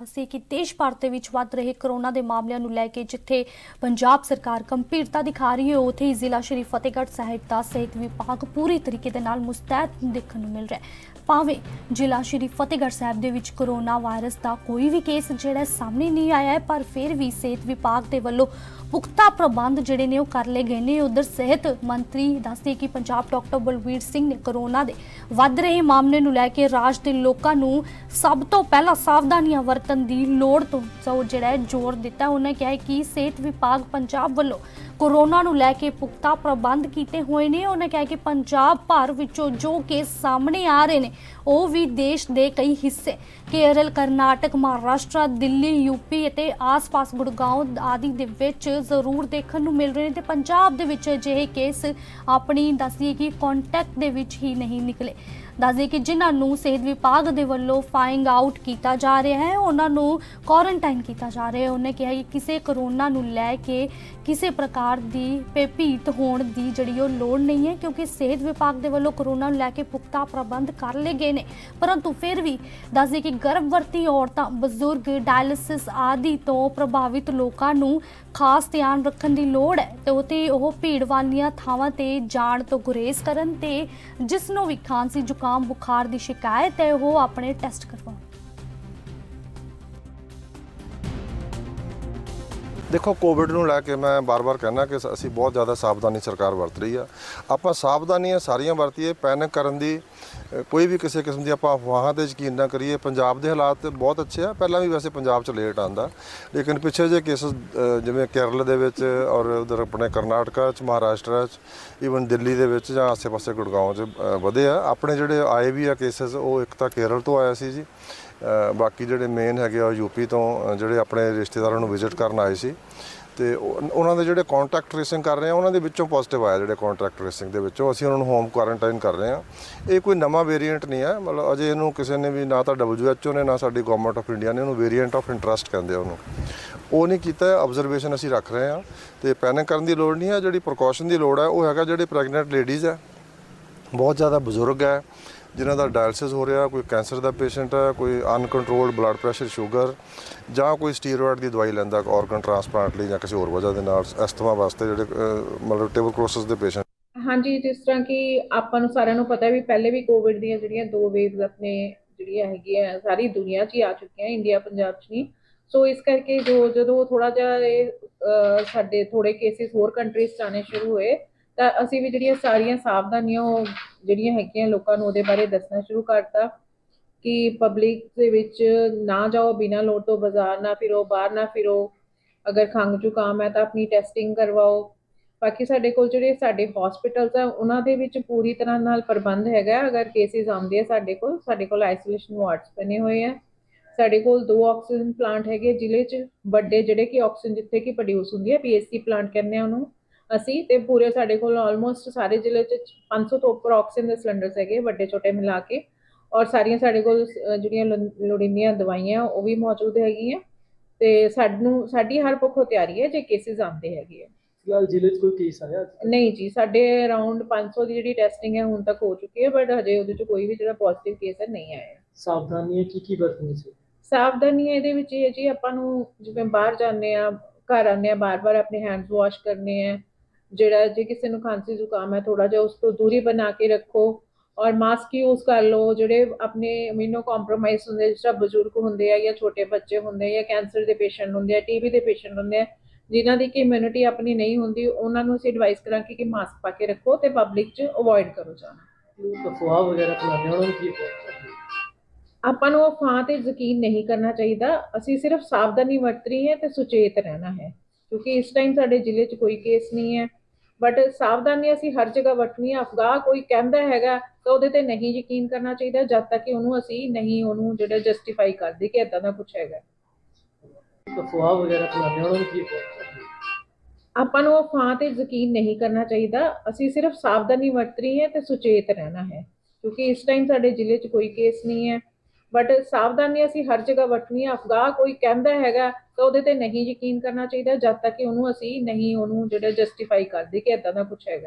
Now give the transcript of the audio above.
ਦੱਸੇ ਕਿ ਦੇਸ਼ ਭਰ ਦੇ ਵਿੱਚ ਵੱਧ ਰਹੇ ਕਰੋਨਾ ਦੇ ਮਾਮਲਿਆਂ ਨੂੰ ਲੈ ਕੇ ਜਿੱਥੇ ਪੰਜਾਬ ਸਰਕਾਰ ਗੰਭੀਰਤਾ ਦਿਖਾ ਰਹੀ ਹੈ, ਉੱਥੇ ਹੀ ਜ਼ਿਲ੍ਹਾ ਸ਼੍ਰੀ ਫਤਿਹਗੜ੍ਹ ਸਾਹਿਬ ਦਾ ਸਿਹਤ ਵਿਭਾਗ ਪੂਰੀ ਤਰੀਕੇ ਦੇ ਨਾਲ ਮੁਸਤੈਦ ਦੇਖਣ ਨੂੰ ਮਿਲ ਰਿਹਾ ਹੈ। ਭਾਵੇਂ ਜ਼ਿਲ੍ਹਾ ਸ਼੍ਰੀ ਫਤਿਹਗੜ੍ਹ ਸਾਹਿਬ ਦੇ ਵਿੱਚ ਕਰੋਨਾ ਵਾਇਰਸ ਦਾ ਕੋਈ ਵੀ ਕੇਸ ਜਿਹੜਾ ਸਾਹਮਣੇ ਨਹੀਂ ਆਇਆ ਹੈ, ਪਰ ਫਿਰ ਵੀ ਸਿਹਤ ਵਿਭਾਗ ਦੇ ਵੱਲੋਂ ਪੁਖਤਾ ਪ੍ਰਬੰਧ ਜਿਹੜੇ ਨੇ ਉਹ ਕਰ ਲਏ ਗਏ ਨੇ। ਉਧਰ ਸਿਹਤ ਮੰਤਰੀ ਦੱਸਦੇ ਕਿ ਪੰਜਾਬ ਡਾਕਟਰ ਬਲਵੀਰ ਸਿੰਘ ਨੇ ਕਰੋਨਾ ਦੇ ਵੱਧ ਰਹੇ ਮਾਮਲੇ ਨੂੰ ਲੈ ਕੇ ਰਾਜ ਦੇ ਲੋਕਾਂ ਨੂੰ ਸਭ ਤੋਂ ਪਹਿਲਾਂ ਸਾਵਧਾਨੀਆਂ ਵਰਤ ਵਰਤਣ ਦੀ ਲੋੜ ਤੋਂ ਸੋ ਜਿਹੜਾ ਹੈ ਜ਼ੋਰ ਦਿੱਤਾ, ਉਹਨਾਂ ਕਿਹਾ ਕਿ ਸਿਹਤ ਵਿਭਾਗ ਪੰਜਾਬ ਵੱਲੋਂ ਕਰੋਨਾ ਨੂੰ ਲੈ ਕੇ ਪੁਖਤਾ ਪ੍ਰਬੰਧ ਕੀਤੇ ਹੋਏ ਨੇ। ਉਹਨਾਂ ਕਿਹਾ ਕਿ ਪੰਜਾਬ ਭਰ ਵਿੱਚੋਂ ਜੋ ਕੇਸ ਸਾਹਮਣੇ ਆ ਰਹੇ ਨੇ, ਉਹ ਵੀ ਦੇਸ਼ ਦੇ ਕਈ ਹਿੱਸੇ। ਕੇਰਲ, ਕਰਨਾਟਕ, ਮਹਾਰਾਸ਼ਟਰ, ਦਿੱਲੀ ਯੂਪੀ ਅਤੇ ਆਸ-ਪਾਸ ਗੁੜਗਾਉਂ ਆਦਿ ਦੇ ਵਿੱਚ ਜ਼ਰੂਰ ਦੇਖਣ ਨੂੰ ਮਿਲ ਰਹੇ ਨੇ ਤੇ ਪੰਜਾਬ ਦੇ ਵਿੱਚ ਅਜਿਹੇ ਕੇਸ ਆਪਣੀ ਦੱਸਦੀ ਕਿ ਕੰਟੈਕਟ ਦੇ ਵਿੱਚ ਹੀ ਨਹੀਂ ਨਿਕਲੇ। ਦੱਸਦੇ ਕਿ ਜਿਨ੍ਹਾਂ ਨੂੰ ਸਿਹਤ ਵਿਭਾਗ ਦੇ ਵੱਲੋਂ ਫਾਈਂਗ ਆਊਟ ਕੀਤਾ ਜਾ ਰਿਹਾ ਹੈ, ਉਹਨਾਂ ਨੂੰ ਕੁਆਰੰਟਾਈਨ ਕੀਤਾ ਜਾ ਰਿਹਾ ਹੈ। ਉਹਨੇ ਕਿਹਾ ਕਿ ਕਿਸੇ ਕਰੋਨਾ ਨੂੰ ਲੈ ਕੇ ਕਿਸੇ ਪ੍ਰਕਾਰ ਦੀ ਭੀਤ ਹੋਣ ਦੀ ਜਿਹੜੀ ਉਹ ਲੋੜ ਨਹੀਂ ਹੈ, ਕਿਉਂਕਿ ਸਿਹਤ ਵਿਭਾਗ ਦੇ ਵੱਲੋਂ ਕਰੋਨਾ ਨੂੰ ਲੈ ਕੇ ਪੁਖਤਾ ਪ੍ਰਬੰਧ ਕਰ ਲਏ ਗਏ ਨੇ। ਪਰੰਤੂ ਫਿਰ ਵੀ ਦੱਸਦੇ ਕਿ ਗਰਭਵਤੀ ਔਰਤਾਂ, ਬਜ਼ੁਰਗ, ਡਾਇਲਿਸਿਸ ਆਦਿ ਤੋਂ ਪ੍ਰਭਾਵਿਤ ਲੋਕਾਂ ਨੂੰ ਖਾਸ ਧਿਆਨ ਰੱਖਣ ਦੀ ਲੋੜ ਹੈ ਤੇ ਉਤੇ ਉਹ ਭੀੜ ਵਾਲੀਆਂ ਥਾਵਾਂ ਤੇ ਜਾਣ ਤੋਂ ਗੁਰੇਜ਼ ਕਰਨ ਤੇ ਜਿਸ ਨੂੰ ਵੀ ਖਾਂਸੀ, ਜ਼ੁਕਾਮ, ਬੁਖਾਰ ਦੀ ਸ਼ਿਕਾਇਤ ਹੈ, ਉਹ ਆਪਣੇ ਟੈਸਟ ਕਰਵਾਉਣ। ਦੇਖੋ ਕੋਵਿਡ ਨੂੰ ਲੈ ਕੇ ਮੈਂ ਬਾਰ-ਬਾਰ ਕਹਿਣਾ ਕਿ ਅਸੀਂ ਬਹੁਤ ਜ਼ਿਆਦਾ ਸਾਵਧਾਨੀ ਸਰਕਾਰ ਵਰਤ ਰਹੀ ਆ। ਆਪਾਂ ਸਾਵਧਾਨੀਆਂ ਸਾਰੀਆਂ ਵਰਤੀਏ ਪੈਨਿਕ ਕਰਨ ਦੀ ਕੋਈ ਵੀ ਕਿਸੇ ਕਿਸਮ ਦੀ ਆਪਾਂ ਅਫਵਾਹਾਂ ਤੇ ਯਕੀਨ ਨਾ ਕਰੀਏ। ਪੰਜਾਬ ਦੇ ਹਾਲਾਤ ਬਹੁਤ ਅੱਛੇ ਆ। ਪਹਿਲਾਂ ਵੀ ਵੈਸੇ ਪੰਜਾਬ 'ਚ ਲੇਟ ਆਂਦਾ। ਲੇਕਿਨ ਪਿੱਛੇ ਜੇ ਕੇਸ ਜਿਵੇਂ ਕੇਰਲ ਦੇ ਵਿੱਚ ਔਰ ਉਧਰ ਆਪਣੇ ਕਰਨਾਟਕਾ 'ਚ, ਮਹਾਰਾਸ਼ਟਰ 'ਚ ਈਵਨ ਦਿੱਲੀ ਦੇ ਵਿੱਚ ਜਾਂ ਆਸੇ-ਪਾਸੇ ਗੁੜਗਾਉਂ 'ਚ ਵਧੇ ਆ। ਆਪਣੇ ਜਿਹੜੇ ਆਏ ਵੀ ਆ ਕੇਸਸ ਉਹ ਇੱਕ ਤਾਂ ਕੇਰਲ ਤੋਂ ਆਇਆ ਸੀ ਜੀ। ਬਾਕੀ ਜਿਹੜੇ ਮੇਨ ਹੈਗੇ ਆ ਯੂਪੀ ਤੋਂ ਜਿਹੜੇ ਆਪਣੇ ਰਿਸ਼ਤੇਦਾਰਾਂ ਨੂੰ ਵਿਜ਼ਿਟ ਕਰਨ ਆਏ ਸੀ। ਤੇ ਉਹਨਾਂ ਦੇ ਜਿਹੜੇ ਕੰਟੈਕਟ ਟ੍ਰੇਸਿੰਗ ਕਰ ਰਹੇ ਆ, ਉਹਨਾਂ ਦੇ ਵਿੱਚੋਂ ਪੋਜ਼ਿਟਿਵ ਆਇਆ ਜਿਹੜੇ ਕੰਟੈਕਟ ਟ੍ਰੇਸਿੰਗ ਦੇ ਵਿੱਚੋਂ। ਅਸੀਂ ਉਹਨਾਂ ਨੂੰ ਹੋਮ ਕੁਆਰੰਟਾਈਨ ਕਰ ਰਹੇ ਆ। ਇਹ ਕੋਈ ਨਵਾਂ ਵੇਰੀਐਂਟ ਨਹੀਂ ਹੈ ਮਤਲਬ ਅਜੇ ਇਹਨੂੰ ਕਿਸੇ ਨੇ ਵੀ ਨਾ ਤਾਂ WHO ਨੇ, ਨਾ ਸਾਡੀ ਗਵਰਨਮੈਂਟ ਆਫ ਇੰਡੀਆ ਨੇ ਉਹਨੂੰ ਵੇਰੀਐਂਟ ਆਫ ਇੰਟਰਸਟ ਕਹਿੰਦੇ ਆ ਉਹਨੂੰ। ਉਹ ਨਹੀਂ ਕੀਤਾ ਆਬਜ਼ਰਵੇਸ਼ਨ ਅਸੀਂ ਰੱਖ ਰਹੇ ਆ। ਤੇ ਪੈਨਿਕ ਕਰਨ ਦੀ ਲੋੜ ਨਹੀਂ ਹੈ ਜਿਹੜੀ ਪ੍ਰੀਕਾਸ਼ਨ ਦੀ ਲੋੜ ਹੈ ਉਹ ਹੈਗਾ ਜਿਹੜੇ ਪ੍ਰੈਗਨੈਂਟ ਲੇਡੀਜ਼ ਹੈ ਬਹੁਤ ਜ਼ਿਆਦਾ ਬਜ਼ੁਰਗ ਹੈ ਜਿਨ੍ਹਾਂ ਦਾ ਡਾਇਲਿਸਿਸ ਹੋ ਰਿਹਾ, ਕੋਈ ਕੈਂਸਰ ਦਾ ਪੇਸ਼ੈਂਟ ਹੈ, ਕੋਈ ਅਨਕੰਟਰੋਲਡ ਬਲੱਡ ਪ੍ਰੈਸ਼ਰ ਸ਼ੂਗਰ ਜਾਂ ਕੋਈ ਸਟੀਰੋਇਡ ਦੀ ਦਵਾਈ ਲੈਂਦਾ ਆਰਗਨ ਟ੍ਰਾਂਸਪਲਾਂਟ ਲਈ ਜਾਂ ਕਿਸੇ ਹੋਰ ਵਜ੍ਹਾ ਦੇ ਨਾਲ ਅਸਥਮਾ ਵਾਸਤੇ ਜਿਹੜੇ ਮਤਲਬ ਟਿਊਬਰਕਲੋਸਿਸ ਦੇ ਪੇਸ਼ੈਂਟ ਹਾਂਜੀ, ਜਿਸ ਤਰ੍ਹਾਂ ਕਿ ਆਪਾਂ ਨੂੰ ਸਾਰਿਆਂ ਨੂੰ ਪਤਾ ਵੀ ਪਹਿਲੇ ਵੀ ਕੋਵਿਡ ਦੀਆਂ ਜਿਹੜੀਆਂ ਦੋ ਵੇਵਸ ਆਪਣੇ ਜਿਹੜੀਆਂ ਹੈਗੀਆਂ, ਸਾਰੀ ਦੁਨੀਆ 'ਚ ਆ ਚੁੱਕੀਆਂ ਇੰਡੀਆ ਪੰਜਾਬ 'ਚ ਨਹੀਂ। ਸੋ ਇਸ ਕਰਕੇ ਜੋ ਜਦੋਂ ਥੋੜਾ ਜਿਹਾ ਇਹ ਸਾਡੇ ਥੋੜੇ ਕੇਸਿਸ ਹੋਰ ਕੰਟਰੀਜ਼ 'ਚ ਆਉਣੇ ਸ਼ੁਰੂ ਹੋਏ, ਤਾਂ ਅਸੀਂ ਵੀ ਜਿਹੜੀਆਂ ਸਾਰੀਆਂ ਸਾਵਧਾਨੀਆਂ ਉਹ ਜਿਹੜੀਆਂ ਹੈਗੀਆਂ ਲੋਕਾਂ ਨੂੰ ਉਹਦੇ ਬਾਰੇ ਦੱਸਣਾ ਸ਼ੁਰੂ ਕਰਤਾ ਕਿ ਪਬਲਿਕ ਦੇ ਵਿੱਚ ਨਾ ਜਾਓ, ਬਿਨਾਂ ਲੋੜ ਤੋਂ ਬਾਜ਼ਾਰ ਨਾ ਫਿਰੋ, ਬਾਹਰ ਨਾ ਫਿਰੋ। ਅਗਰ ਖੰਘ ਜ਼ੁਕਾਮ ਹੈ ਤਾਂ ਆਪਣੀ ਟੈਸਟਿੰਗ ਕਰਵਾਓ। ਬਾਕੀ ਸਾਡੇ ਕੋਲ ਜਿਹੜੇ ਸਾਡੇ ਹਸਪੀਟਲਸ ਆ, ਉਹਨਾਂ ਦੇ ਵਿੱਚ ਪੂਰੀ ਤਰ੍ਹਾਂ ਨਾਲ ਪ੍ਰਬੰਧ ਹੈਗਾ ਅਗਰ ਕੇਸਿਸ ਆਉਂਦੇ ਆ ਸਾਡੇ ਕੋਲ ਸਾਡੇ ਕੋਲ ਆਈਸੋਲੇਸ਼ਨ ਵਾਰਡਸ ਬਣੇ ਹੋਏ ਆ। ਸਾਡੇ ਕੋਲ ਦੋ ਆਕਸੀਜਨ ਪਲਾਂਟ ਹੈਗੇ ਜ਼ਿਲ੍ਹੇ 'ਚ। ਵੱਡੇ ਜਿਹੜੇ ਕਿ ਆਕਸੀਜਨ ਜਿੱਥੇ ਕਿ ਪ੍ਰੋਡਿਊਸ ਹੁੰਦੀ ਹੈ ਪੀਐਸਸੀ ਪਲਾਂਟ ਕਹਿੰਦੇ ਆ ਉਹਨੂੰ। ਅਸੀਂ ਤੇ ਪੂਰੇ ਸਾਡੇ ਕੋਲ ਆਲਮੋਸਟ ਸਾਰੇ ਜ਼ਿਲ੍ਹੇ 'ਚ 500 ਤੋਂ ਉੱਪਰ ਆਕਸੀਜਨ ਦੇ ਸਿਲੰਡਰਸ ਹੈਗੇ ਵੱਡੇ ਛੋਟੇ ਮਿਲਾ ਕੇ ਔਰ ਸਾਰੀਆਂ ਸਾਡੇ ਕੋਲ ਜਿਹੜੀਆਂ ਲੋੜੀਂਦੀਆਂ ਦਵਾਈਆਂ ਉਹ ਵੀ ਮੌਜੂਦ ਹੈਗੀਆਂ ਤੇ ਸਾਨੂੰ ਸਾਡੀ ਹਰ ਪੱਖੋਂ ਤਿਆਰੀ ਹੈ ਜੇ ਕੇਸਿਸ ਆਉਂਦੇ ਹੈਗੇ ਆ। ਫਿਲਹਾਲ ਜ਼ਿਲ੍ਹੇ 'ਚ ਕੋਈ ਕੇਸ ਆਇਆ ਨਹੀਂ ਜੀ ਸਾਡੇ ਅਰਾਊਂਡ 500 ਦੀ ਜਿਹੜੀ ਟੈਸਟਿੰਗ ਹੈ ਹੁਣ ਤੱਕ ਹੋ ਚੁੱਕੀ ਹੈ ਬਟ ਹਜੇ ਉਹਦੇ ਚ ਕੋਈ ਵੀ ਜਿਹੜਾ ਪੋਜ਼ਿਟਿਵ ਕੇਸ ਹੈ ਨਹੀਂ ਆਇਆ। ਸਾਵਧਾਨੀਆਂ ਕੀ ਕੀ ਵਰਤਣੀ ਚਾਹੀਦੀ ਸਾਵਧਾਨੀ ਇਹਦੇ ਵਿੱਚ ਇਹ ਜੀ ਆਪਾਂ ਨੂੰ ਜਿਵੇਂ ਬਾਹਰ ਜਾਂਦੇ ਆ ਘਰ ਆਉਂਦੇ ਆ ਬਾਰ-ਬਾਰ ਆਪਣੇ ਹੈਂਡਸ ਵਾਸ਼ ਕਰਨੇ ਆ ਜਿਹੜਾ ਜੇ ਕਿਸੇ ਨੂੰ ਖਾਂਸੀ ਜ਼ੁਕਾਮ ਹੈ ਥੋੜਾ ਜਿਹਾ ਉਸ ਤੋਂ ਦੂਰੀ ਬਣਾ ਕੇ ਰੱਖੋ ਔਰ ਮਾਸਕ ਯੂਜ਼ ਕਰ ਲਓ ਜਿਹੜੇ ਆਪਣੇ ਇਮਿਊਨੋ ਕੰਪਰੋਮਾਈਜ਼ ਹੁੰਦੇ ਜਿਸ ਤਰ੍ਹਾਂ ਬਜ਼ੁਰਗ ਹੁੰਦੇ ਆ ਜਾਂ ਛੋਟੇ ਬੱਚੇ ਹੁੰਦੇ ਆ ਜਾਂ ਕੈਂਸਰ ਦੇ ਪੇਸ਼ੈਂਟ ਹੁੰਦੇ ਆ ਟੀਬੀ ਦੇ ਪੇਸ਼ੈਂਟ ਹੁੰਦੇ ਆ ਜਿਨ੍ਹਾਂ ਦੀ ਕਿ ਇਮਿਊਨਿਟੀ ਆਪਣੀ ਨਹੀਂ ਹੁੰਦੀ ਉਹਨਾਂ ਨੂੰ ਅਸੀਂ ਐਡਵਾਈਸ ਕਰਾਂਗੇ ਕਿ ਮਾਸਕ ਪਾ ਕੇ ਰੱਖੋ ਤੇ ਪਬਲਿਕ 'ਚ ਅਵੋਇਡ ਕਰੋ ਜਾਣਾ। ਅਫਵਾਹ ਵਗੈਰਾ ਫੈਲਾਉਂਦੇ ਉਹਨਾਂ ਨੂੰ ਕੀ ਆਪਾਂ ਨੂੰ ਅਫਵਾਹ ਤੇ ਯਕੀਨ ਨਹੀਂ ਕਰਨਾ ਚਾਹੀਦਾ ਅਸੀਂ ਸਿਰਫ ਸਾਵਧਾਨੀ ਵਰਤਣੀ ਹੈ ਤੇ ਸੁਚੇਤ ਰਹਿਣਾ ਹੈ ਕਿਉਂਕਿ ਇਸ ਟਾਈਮ ਸਾਡੇ ਜ਼ਿਲ੍ਹੇ 'ਚ ਕੋਈ ਕੇਸ ਨਹੀਂ ਹੈ। ਬਟ ਸਾਵਧਾਨੀ ਅਸੀਂ ਹਰ ਜਗ੍ਹਾ ਵਰਤਣੀ ਹੈ ਅਫਵਾਹ ਕੋਈ ਕਹਿੰਦਾ ਹੈਗਾ ਤਾਂ ਉਹਦੇ ਤੇ ਨਹੀਂ ਯਕੀਨ ਕਰਨਾ ਚਾਹੀਦਾ ਜਦ ਤੱਕ ਕਿ ਉਹਨੂੰ ਅਸੀਂ ਨਹੀਂ ਉਹਨੂੰ ਜਿਹੜਾ ਜਸਟੀਫਾਈ ਕਰਦੇ ਕਿ ਇਦਾਂ ਦਾ ਕੁਝ ਹੈਗਾ। ਅਫਵਾਹ ਵਗੈਰਾ ਫੈਲਾਉਂਦੇ ਉਹਨਾਂ ਨੂੰ ਕੀ ਆਪਾਂ ਨੂੰ ਅਫਵਾਹ ਤੇ ਯਕੀਨ ਨਹੀਂ ਕਰਨਾ ਚਾਹੀਦਾ। ਅਸੀਂ ਸਿਰਫ ਸਾਵਧਾਨੀ ਵਰਤਣੀ ਹੈ ਤੇ ਸੁਚੇਤ ਰਹਿਣਾ ਹੈ। ਕਿਉਂਕਿ ਇਸ ਟਾਈਮ ਸਾਡੇ ਜ਼ਿਲ੍ਹੇ 'ਚ ਕੋਈ ਕੇਸ ਨਹੀਂ ਹੈ। ਬਟ ਸਾਵਧਾਨੀ ਅਸੀਂ ਹਰ ਜਗ੍ਹਾ ਵਰਤਣੀ ਹੈ ਅਫਵਾਹ ਕੋਈ ਕਹਿੰਦਾ ਹੈਗਾ, ਤਾਂ ਉਹਦੇ ਤੇ ਨਹੀਂ ਯਕੀਨ ਕਰਨਾ ਚਾਹੀਦਾ, ਜਦ ਤੱਕ ਕਿ ਉਹਨੂੰ ਅਸੀਂ ਨਹੀਂ ਉਹਨੂੰ ਜਿਹੜਾ ਜਸਟੀਫਾਈ ਕਰਦੇ ਕਿ ਇਦਾਂ ਦਾ ਕੁਝ ਹੈਗਾ।